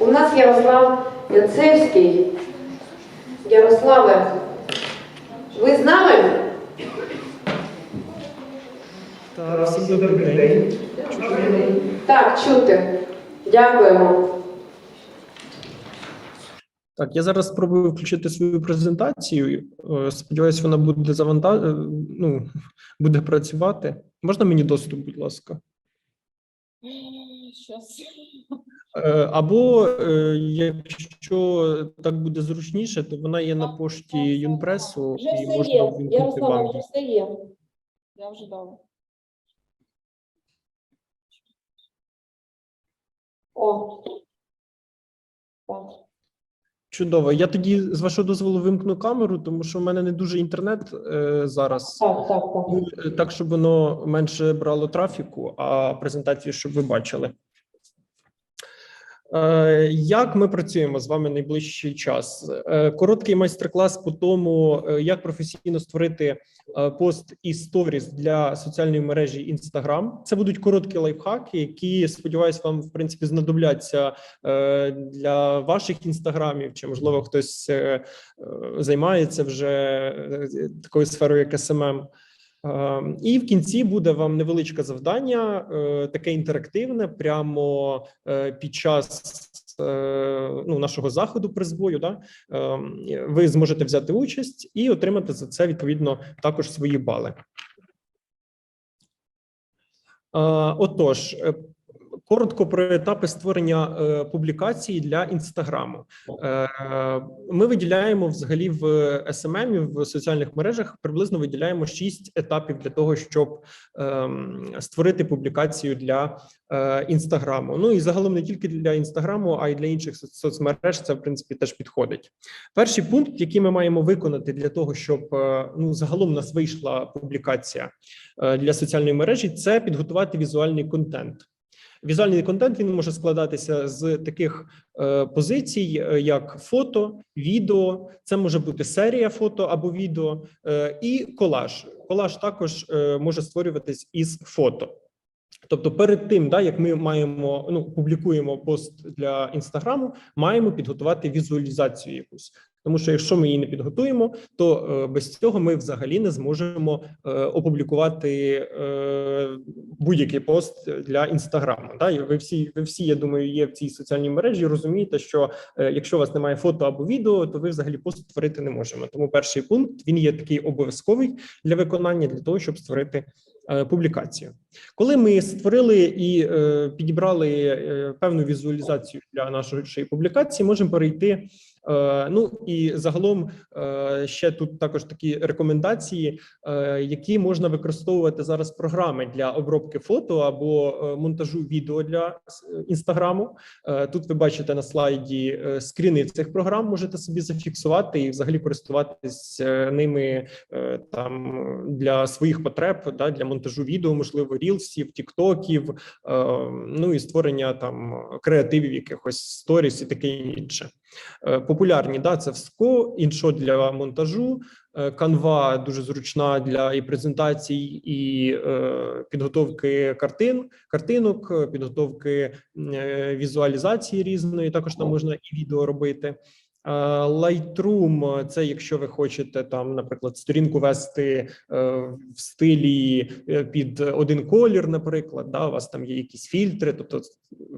У нас Ярослав Яцевський. Ярославе, ви з нами? Так, всім добрий день. Так, чути. Дякуємо. Так, я зараз спробую включити свою презентацію. Е, Сподіваюсь, вона буде заванта... е, ну, буде працювати. Можна мені доступ, будь ласка? Сейчас. Е, Або е, якщо так буде зручніше, то вона є на пошті Юнпресу Вже і все можна є. ввімкнути Ярослава, вам. все є. Я вже дала. О. Так. Чудово. Я тоді, з вашого дозволу, вимкну камеру, тому що в мене не дуже інтернет е, зараз. Так, так, так. Ну, е, так, щоб воно менше брало трафіку, а презентацію, щоб ви бачили. Е, Як ми працюємо з вами найближчий час? Е, Короткий майстер-клас по тому, е, як професійно створити пост і сторіс для соціальної мережі Instagram. Це будуть короткі лайфхаки, які сподіваюсь, вам в принципі знадобляться для ваших інстаграмів, чи можливо хтось займається вже такою сферою, як SMM. Е, І в кінці буде вам невеличке завдання, е, таке інтерактивне, прямо е, під час ну, нашого заходу призбою. Да? е, Ви зможете взяти участь і отримати за це відповідно також свої бали. Отож, коротко про етапи створення е, публікації для інстаграму. Е, Ми виділяємо взагалі в SMM, в соціальних мережах приблизно виділяємо 6 етапів для того, щоб ем, створити публікацію для е, інстаграму. Ну і загалом не тільки для інстаграму, а й для інших соцмереж. Це в принципі теж підходить. Перший пункт, який ми маємо виконати для того, щоб е, ну загалом у нас вийшла публікація е, для соціальної мережі, це підготувати візуальний контент. Візуальний контент він може складатися з таких е, позицій, е, як фото, відео. Це може бути серія фото або відео, е, і колаж. Колаж також може створюватись із фото. Тобто, перед тим, да, як ми маємо ну публікуємо пост для інстаграму, маємо підготувати візуалізацію якусь. Тому що якщо ми її не підготуємо, то е, без цього ми взагалі не зможемо е, опублікувати е, будь-який пост для інстаграму. Да? Ви всі, ви всі, я думаю, є в цій соціальній мережі. Розумієте, що якщо у вас немає фото або відео, то ви взагалі пост створити не можемо. Тому перший пункт він є такий обов'язковий для виконання для того, щоб створити публікацію. Коли ми створили і е, підібрали е, певну візуалізацію для нашої публікації, можемо перейти. Е, ну і загалом е, ще тут також такі рекомендації, е, які можна використовувати зараз програми для обробки фото або монтажу відео для інстаграму. Тут ви бачите на слайді скріни цих програм, можете собі зафіксувати і взагалі користуватись е, ними там для своїх потреб, да, для монтажу відео, можливо, рілсів, тіктоків, ну і створення там креативів, якихось сторіс і таке інше. Е, Популярні да, це Вско, іншо для монтажу. Канва Canva дуже зручна для і презентацій, і е, підготовки картин, картинок, е, підготовки е, візуалізації різної. Також там можна і відео робити. Е, Lightroom – це якщо ви хочете там, наприклад, сторінку вести е, в стилі е, під один колір, наприклад, да, у вас там є якісь фільтри, тобто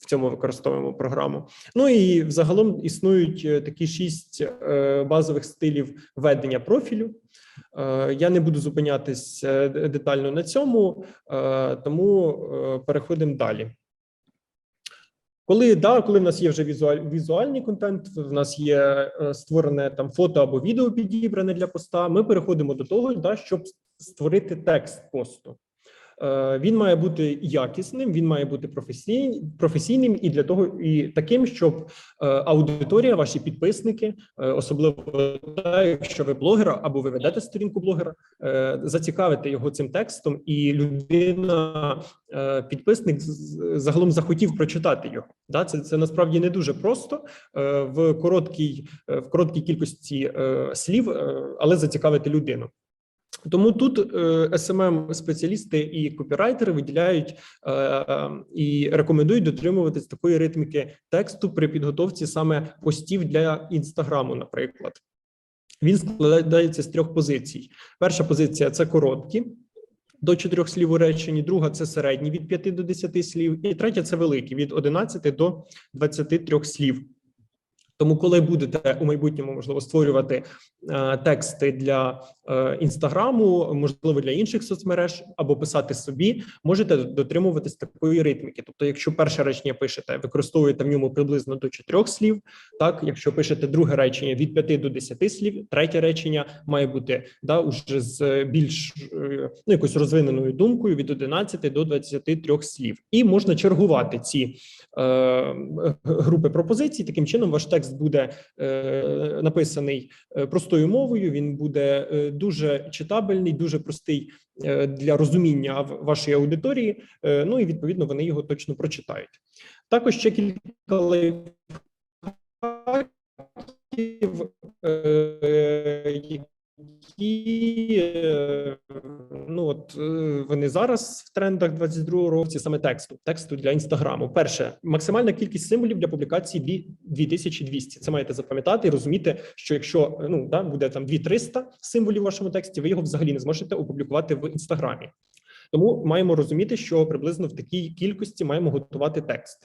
в цьому використовуємо програму. Ну і взагалом існують такі шість базових стилів ведення профілю. Я не буду зупинятись детально на цьому, тому переходимо далі. Коли да, коли в нас є вже візуаль, візуальний контент, в нас є е, створене там фото або відео підібране для поста. Ми переходимо до того, да, щоб створити текст посту. Е, Він має бути якісним, він має бути професій, професійним і для того, і таким, щоб е, аудиторія, ваші підписники, е, особливо якщо ви блогер або ви ведете сторінку блогера, зацікавити його цим текстом, і людина, підписник, загалом захотів прочитати його. Да, це, це насправді не дуже просто в короткій, в короткій кількості слів, але зацікавити людину. Тому тут smm спеціалісти і копірайтери виділяють е, е, і рекомендують дотримуватись такої ритміки тексту при підготовці саме постів для інстаграму, наприклад. Він складається з трьох позицій. Перша позиція це короткі. До чотирьох слів у реченні, друга це середні від 5 до 10 слів, і третя це великі від 11 до 23 слів. Тому, коли будете у майбутньому можливо створювати е, тексти для е, інстаграму, можливо, для інших соцмереж або писати собі, можете дотримуватись такої ритміки. Тобто, якщо перше речення пишете, використовуєте в ньому приблизно до чотирьох слів. Так, якщо пишете друге речення від 5 до 10 слів, третє речення має бути да уже з більш е, ну якось розвиненою думкою від 11 до 23 слів, і можна чергувати ці е, групи пропозицій. Таким чином, ваш текст буде е, написаний е, простою мовою. Він буде е, дуже читабельний, дуже простий для розуміння вашої аудиторії. Ну і відповідно вони його точно прочитають. Також ще кілька лайфхаків, які е, ну от е, вони зараз в трендах 22 року саме тексту, тексту для інстаграму. Перше, максимальна кількість символів для публікації дві- 2200. Це маєте запам'ятати і розуміти, що якщо ну да буде там 2300 символів в вашому тексті, ви його взагалі не зможете опублікувати в інстаграмі. Тому маємо розуміти, що приблизно в такій кількості маємо готувати текст.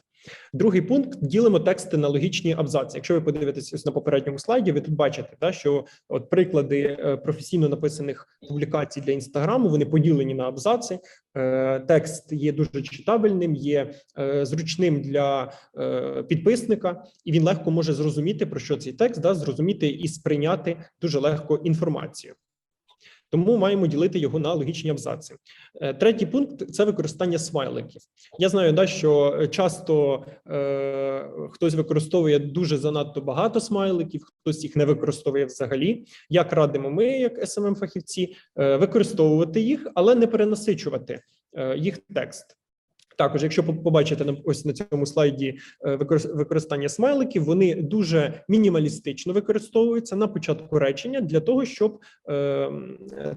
Другий пункт ділимо тексти на логічні абзаци. Якщо ви подивитесь на попередньому слайді, ви тут бачите, да, що от приклади е, професійно написаних публікацій для інстаграму вони поділені на абзаци. Е, Текст є дуже читабельним, є е, зручним для підписника, і він легко може зрозуміти про що цей текст, да, зрозуміти і сприйняти дуже легко інформацію. Тому маємо ділити його на логічні абзаци. Е, Третій пункт це використання смайликів. Я знаю, да, що е, часто е, хтось використовує дуже занадто багато смайликів, хтось їх не використовує взагалі. Як радимо ми, як smm фахівці е, використовувати їх, але не перенасичувати е, їх текст. Також, якщо по- побачите на ось на цьому слайді е, використання смайликів, вони дуже мінімалістично використовуються на початку речення для того, щоб е,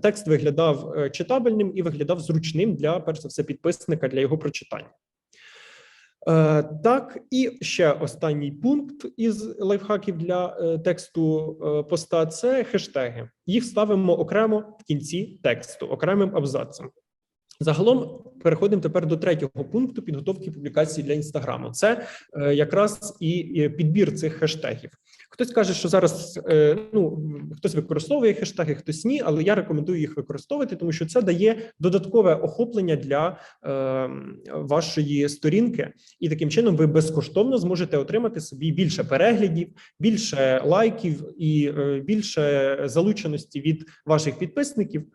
текст виглядав е, читабельним і виглядав зручним для перш за все підписника для його прочитання. Е, Так, і ще останній пункт із лайфхаків для тексту поста це хештеги. Їх ставимо окремо в кінці тексту, окремим абзацем. Загалом переходимо тепер до третього пункту підготовки публікації для інстаграму. Це е, якраз і підбір цих хештегів. Хтось каже, що зараз е, ну хтось використовує хештеги, хтось ні, але я рекомендую їх використовувати, тому що це дає додаткове охоплення для е, вашої сторінки, і таким чином ви безкоштовно зможете отримати собі більше переглядів, більше лайків і е, більше залученості від ваших підписників.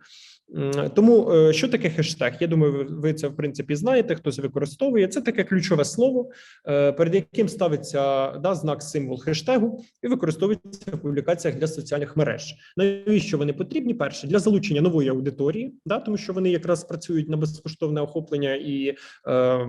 Тому е, що таке хештег? Я думаю, ви- це в принципі знаєте. Хтось використовує це таке ключове слово, е, перед яким ставиться да, знак символ хештегу і використовується в публікаціях для соціальних мереж. Навіщо вони потрібні? Перше для залучення нової аудиторії, да, тому що вони якраз працюють на безкоштовне охоплення і е,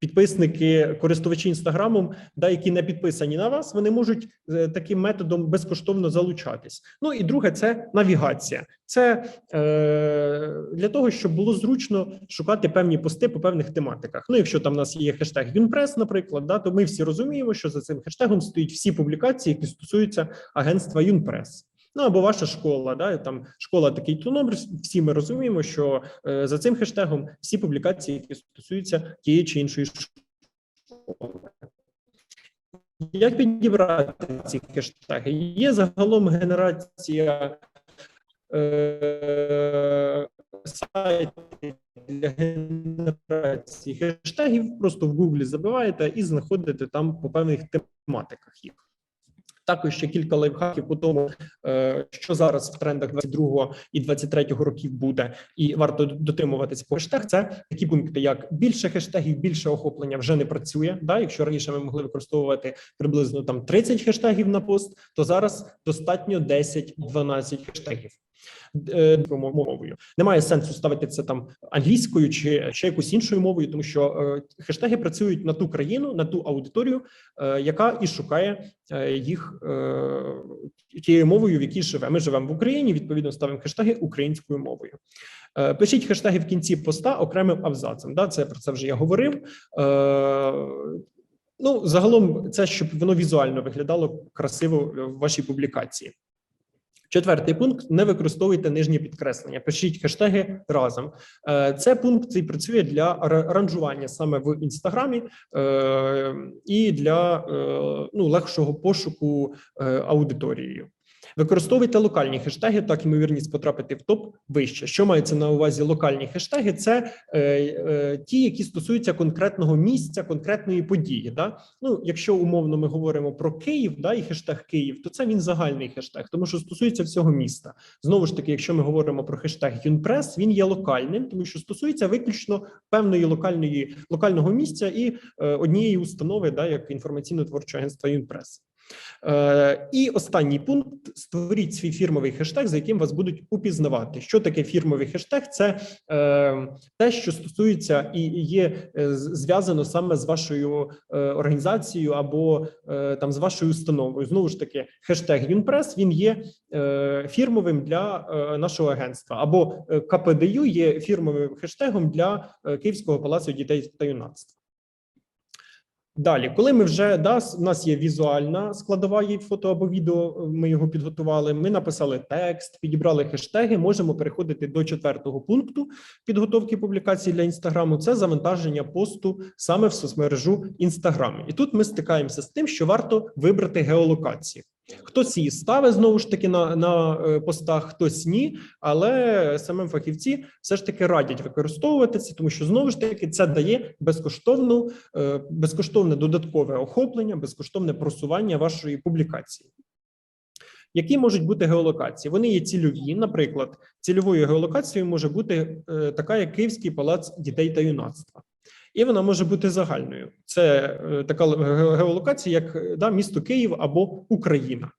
підписники, користувачі інстаграмом, да, які не підписані на вас, вони можуть е, таким методом безкоштовно залучатись. Ну і друге, це навігація. Це е, для того, щоб було зручно шукати певні пости по певних тематиках. Ну, якщо там у нас є хештег Юнпрес, наприклад, да, то ми всі розуміємо, що за цим хештегом стоїть всі публікації, які стосуються агентства Юнпрес. Ну або ваша школа, да там школа такий то номер. Всі ми розуміємо, що е, за цим хештегом всі публікації, які стосуються тієї чи іншої школи. Як підібрати ці хештеги? Є загалом генерація е, сайтів для генерації хештегів. Просто в Гуглі забиваєте і знаходите там по певних тематиках їх. Також ще кілька лайфхаків по тому, е, що зараз в трендах 22 і 23 років буде, і варто дотримуватися по хештег. Це такі пункти, як більше хештегів, більше охоплення вже не працює. Да, якщо раніше ми могли використовувати приблизно там 30 хештегів на пост, то зараз достатньо 10-12 хештегів. е, мовою. Немає сенсу ставити це там англійською чи ще якусь іншою мовою, тому що е, хештеги працюють на ту країну, на ту аудиторію, яка і шукає їх тією мовою, в якій живе. Ми живемо в Україні. Відповідно, ставимо хештеги українською мовою. Е, Пишіть хештеги в кінці поста окремим абзацем. Да, це про це вже я говорив. Е, Ну, загалом, це щоб воно візуально виглядало красиво в вашій публікації. Четвертий пункт: не використовуйте нижні підкреслення. Пишіть хештеги разом. Е, Це пункт цей працює для ра- ранжування саме в інстаграмі е, і для е, ну, легшого пошуку аудиторією. Використовуйте локальні хештеги, так ймовірність потрапити в топ вище. Що мається на увазі локальні хештеги? Це е, е, ті, які стосуються конкретного місця, конкретної події. Да? Ну, якщо умовно ми говоримо про Київ, да, і хештег Київ, то це він загальний хештег, тому що стосується всього міста. Знову ж таки, якщо ми говоримо про хештег Юнпрес, він є локальним, тому що стосується виключно певної локальної локального місця і е, однієї установи, да, як інформаційно-творче агентство Юнпрес. Е, і останній пункт: створіть свій фірмовий хештег, за яким вас будуть упізнавати. Що таке фірмовий хештег? Це е, те, що стосується і є е, зв'язано саме з вашою організацією або там з вашою установою. Знову ж таки, хештег Юнпрес він є фірмовим для нашого агентства, або КПДЮ є фірмовим хештегом для Київського палацу дітей та юнацтва. Далі, коли ми вже да, у нас є візуальна складова, її фото або відео. Ми його підготували. Ми написали текст, підібрали хештеги. Можемо переходити до четвертого пункту підготовки публікації для інстаграму. Це завантаження посту саме в соцмережу Інстаграм. І тут ми стикаємося з тим, що варто вибрати геолокацію. Хтось її ставить знову ж таки на, на е, постах, хтось ні, але самим фахівці все ж таки радять використовувати це, тому що знову ж таки це дає безкоштовну е, безкоштовне додаткове охоплення, безкоштовне просування вашої публікації. Які можуть бути геолокації? Вони є цільові. Наприклад, цільовою геолокацією може бути е, така, як Київський палац дітей та юнацтва, і вона може бути загальною. Це е, така геолокація, як е, да, місто Київ або Україна.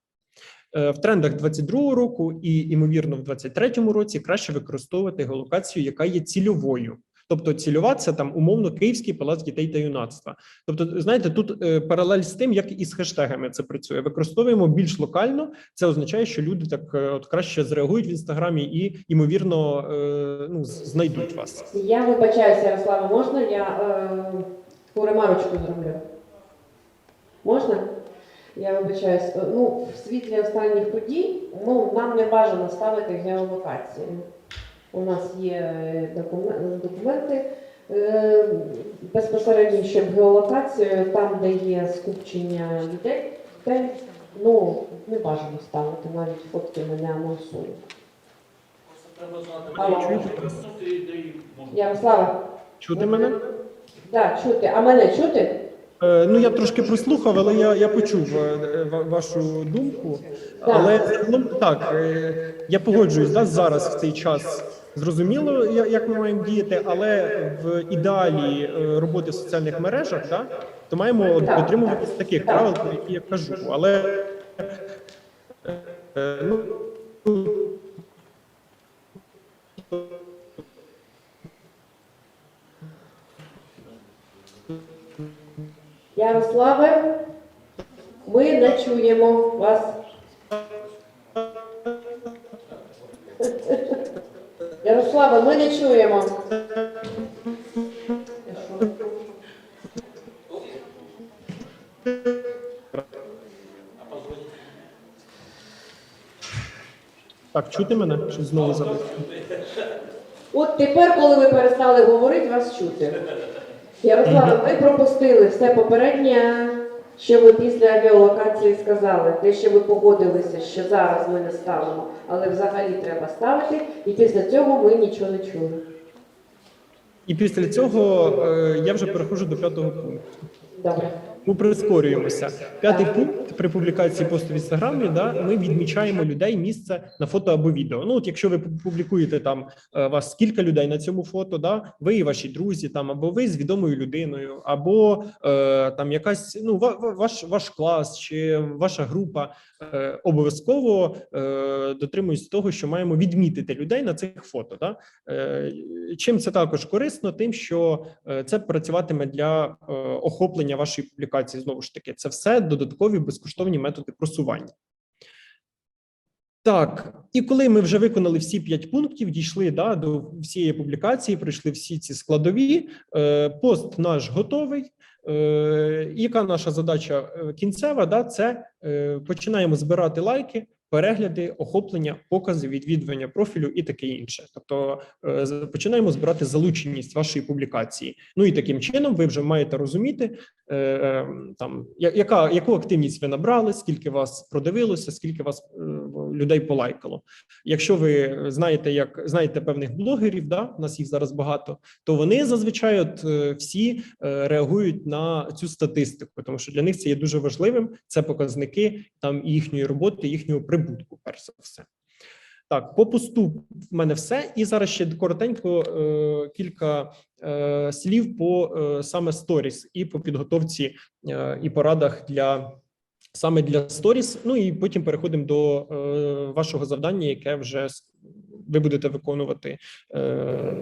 Е, В трендах 22-го року і ймовірно в 23-му році краще використовувати геолокацію, яка є цільовою. Тобто цільова це там умовно Київський палац дітей та юнацтва. Тобто, знаєте, тут е, паралель з тим, як і з хештегами це працює. Використовуємо більш локально. Це означає, що люди так е, от краще зреагують в інстаграмі і ймовірно е, ну знайдуть вас. Я вибачаюся, Ярослава, можна я е, ремарочку зроблю? Можна? Я вибачаюсь. Ну, в світлі останніх подій ну, нам не бажано ставити геолокацію. У нас є е, документи е, безпосередньо, щоб геолокацію, там, де є скупчення людей, ну, не бажано ставити, навіть фотки ми не анонсуємо. Алло. Ярослава, Чути мене? так, чути. А мене чути? Е, Ну я трошки прослухав, але я, я почув вашу думку. Але загалом так я погоджуюсь, да, зараз в цей час зрозуміло, як ми маємо діяти, але в ідеалі е, роботи в соціальних мережах, да, то маємо от Так, дотримуватись так. таких правил, про які я кажу. Але е, ну, Ярославе, ми не чуємо вас. Ярославе, ми не чуємо. так, чути мене? Чи знову завис? От тепер, коли ви перестали говорити, вас чути. Ярославе, ми пропустили все попереднє, що ви після геолокації сказали. Те, що ви погодилися, що зараз ми не ставимо, але взагалі треба ставити, і після цього ми нічого не чули. І після цього е, я вже переходжу до п'ятого пункту. Добре. Ми прискорюємося. П'ятий пункт при публікації посту в інстаграмі. Да, ми відмічаємо людей місце на фото або відео. Ну, от якщо ви публікуєте там е, вас кілька людей на цьому фото, да, ви і ваші друзі, там або ви з відомою людиною, або е, там якась ну ва- ва- ваш ваш клас чи ваша група е, обов'язково е, дотримуюсь того, що маємо відмітити людей на цих фото. Да? Е, чим це також корисно, тим, що е, це працюватиме для е, охоплення вашої публікації. Знову ж таки, це все додаткові безкоштовні методи просування. Так, і коли ми вже виконали всі п'ять пунктів, дійшли да, до всієї публікації, пройшли всі ці складові. Е, пост наш готовий. Е, яка наша задача е, кінцева? Да, це е, починаємо збирати лайки, перегляди, охоплення, покази, відвідування профілю і таке інше. Тобто е, починаємо збирати залученість вашої публікації. Ну і таким чином ви вже маєте розуміти, там яка яку активність ви набрали, скільки вас продивилося, скільки вас е, людей полайкало. Якщо ви знаєте, як знаєте певних блогерів, да у нас їх зараз багато, то вони зазвичай от е, всі е, реагують на цю статистику, тому що для них це є дуже важливим. Це показники там їхньої роботи, їхнього прибутку, перш за все. Так, по посту в мене все. І зараз ще коротенько е, кілька е, слів по е, саме сторіс і по підготовці е, і порадах для саме для сторіс. Ну і потім переходимо до е, вашого завдання, яке вже ви будете виконувати е,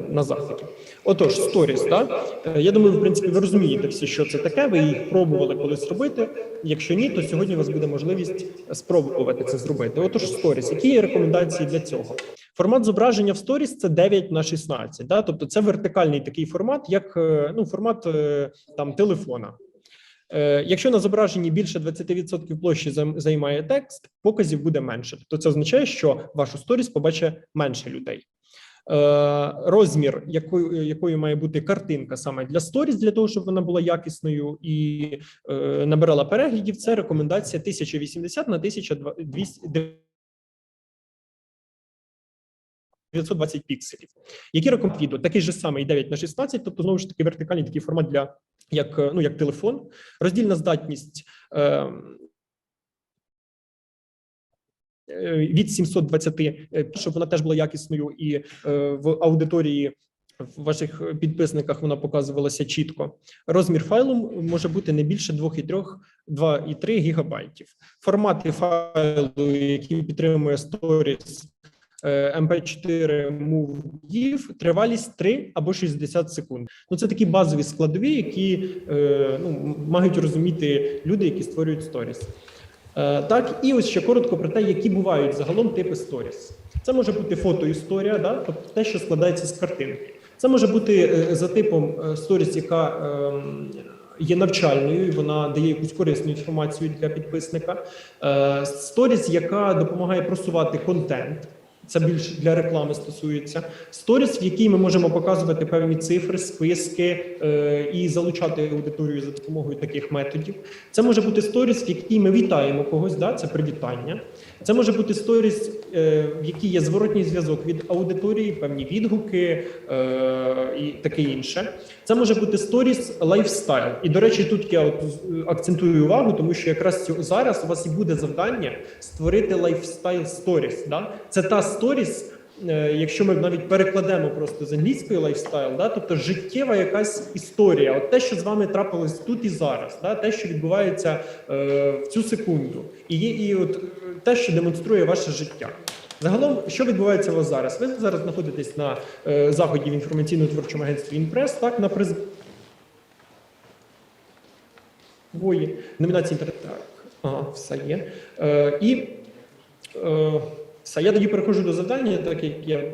на заході. Отож, сторіс, да? Е, я думаю, в принципі, ви розумієте всі, що це таке. Ви їх пробували колись робити. Якщо ні, то сьогодні у вас буде можливість спробувати це зробити. Отож, сторіс, які є рекомендації для цього? Формат зображення в сторіс це 9 на 16, да? тобто це вертикальний такий формат, як е, ну формат е, там телефона. Е, Якщо на зображенні більше 20% площі займ- займає текст, показів буде менше. Тобто це означає, що вашу сторіс побачить менше людей. Е, Розмір, якою, якою має бути картинка саме для сторіс, для того, щоб вона була якісною і е, набирала переглядів, це рекомендація 1080 на 1200 920 пікселів. Які рекомендують відео? Такий же самий 9 на 16, тобто знову ж таки вертикальний такий формат для як, е, ну, як телефон. Роздільна здатність е, е, від 720, е, щоб вона теж була якісною і е, в аудиторії в ваших підписниках вона показувалася чітко. Розмір файлу може бути не більше 2,3 2,3 гігабайтів. Формати файлу, які підтримує Stories, е, MP4 MOVE, тривалість 3 або 60 секунд. Ну це такі базові складові, які е, ну, мають розуміти люди, які створюють сторіс. Е, Так, і ось ще коротко про те, які бувають загалом типи сторіс. Це може бути фотоісторія, да? тобто те, що складається з картинки. Це може бути за типом сторіс, яка ем, є навчальною, і вона дає якусь корисну інформацію для підписника. Сторіс, яка допомагає просувати контент. Це більше для реклами стосується. Сторіс, в якій ми можемо показувати певні цифри, списки е, і залучати аудиторію за допомогою таких методів. Це може бути сторіс, в якій ми вітаємо когось, да? це привітання. Це може бути сторіс, в якій є зворотній зв'язок від аудиторії, певні відгуки е, і таке інше. Це може бути сторіс лайфстайл. І до речі, тут я акцентую увагу, тому що якраз зараз у вас і буде завдання створити лайфстайл сторіс. Да? Це та сторіс. Е, Якщо ми навіть перекладемо просто з англійської лайфстайл, да, тобто життєва якась історія, от те, що з вами трапилось тут і зараз, да, те, що відбувається е, в цю секунду, і є і от е, те, що демонструє ваше життя. Загалом, що відбувається у вас зараз? Ви зараз знаходитесь на е, заході в інформаційно-творчому агентстві Інпрес, так на приз номінації інтернет. Так, ага, все є. Е, і е, все, я тоді переходжу до завдання, так як я